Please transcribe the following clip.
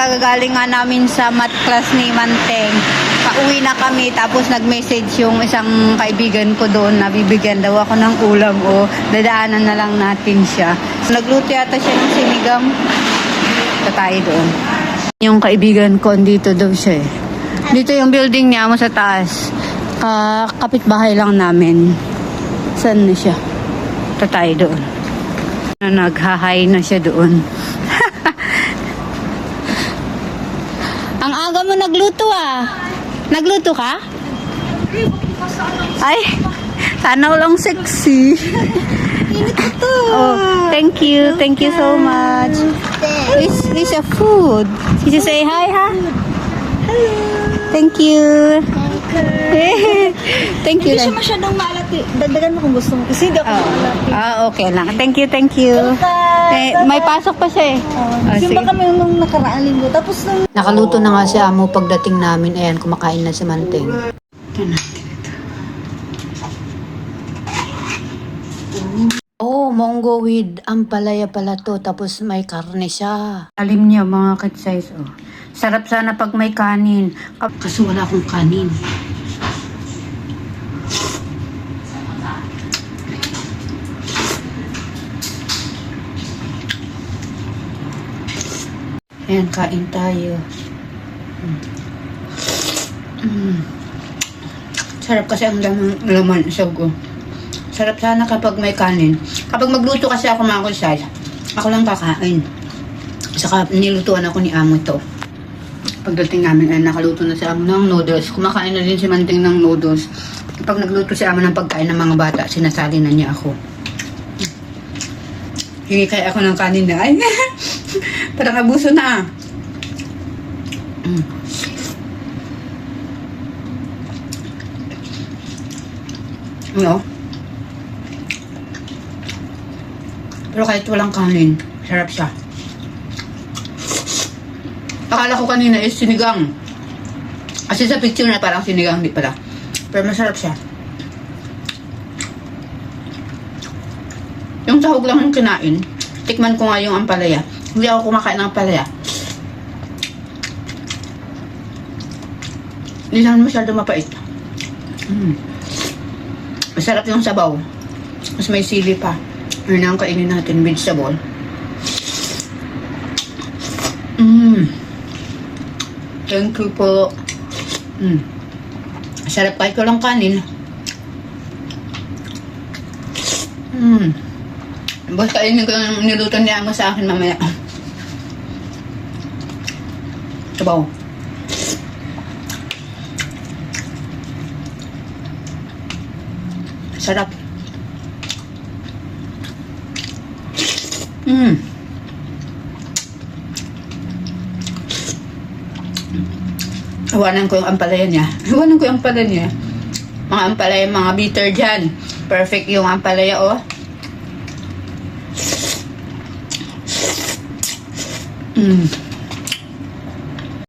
Kagagaling nga namin sa math class ni Manteng. Pauwi na kami tapos nag-message yung isang kaibigan ko doon na bibigyan daw ako ng ulam o dadaanan na lang natin siya. Nagluto yata siya ng sinigang. Sa tayo doon. Yung kaibigan ko, andito daw siya eh. Dito yung building niya mo sa taas. Ah, kapitbahay lang namin. Saan na siya? Ito tayo doon. Na naghahay na siya doon. Ang aga mo nagluto ah. Nagluto ka? Ay, sana walang sexy. Oh, thank you. Thank you so much. This, this a food. Did you say hi, ha? Hello. Thank you. thank you. Hindi siya lang. masyadong maalat. Dagdagan mo kung gusto mo. Kasi hindi ako Oh. maalat. Ah, okay lang. Thank you, thank you. Eh, may pasok pa siya eh. Ah, Yung sige. ba kami nung nakaraang linggo. Tapos nung Nakaluto na nga si Amo pagdating namin. Ayan, kumakain na si Manteng. Ito natin ito. Oh, monggo with ampalaya pala to. Tapos may karne siya. Alim niya mga kit-size oh. Sarap sana pag may kanin. Kaso wala akong kanin. Ayan, kain tayo. Mm. Sarap kasi ang laman, laman sa ko. Sarap sana kapag may kanin. Kapag magluto kasi ako mga kusay, ako lang kakain. Saka nilutuan ako ni Amo ito. Pagdating namin ay nakaluto na si Amo ng noodles. Kumakain na din si Manting ng noodles. Kapag nagluto si Amo ng pagkain ng mga bata, sinasali na niya ako. Hingi kaya ako ng kanin na. Ay, parang abuso na. Mm. Ano? Pero kahit walang kanin, sarap siya. Akala ko kanina is sinigang. Kasi sa picture na parang sinigang, di pala. Pero masarap siya. Yung sahog lang yung kinain, tikman ko nga yung ampalaya. Hindi ako kumakain ng ampalaya. Hindi naman masyado mapait. Mm. Masarap yung sabaw. Mas may sili pa. Na ang kainin natin, vegetable. Mmm. Thank you po. Mm. Sarap kahit walang kanin. Mmm. Basta kainin ko yung niluto niya mo sa akin mamaya. Sabaw. Sarap. Mmm. Iwanan ko yung ampalaya niya. Iwanan ko yung ampalaya niya. Mga ampalaya, mga bitter dyan. Perfect yung ampalaya, oh. Mmm.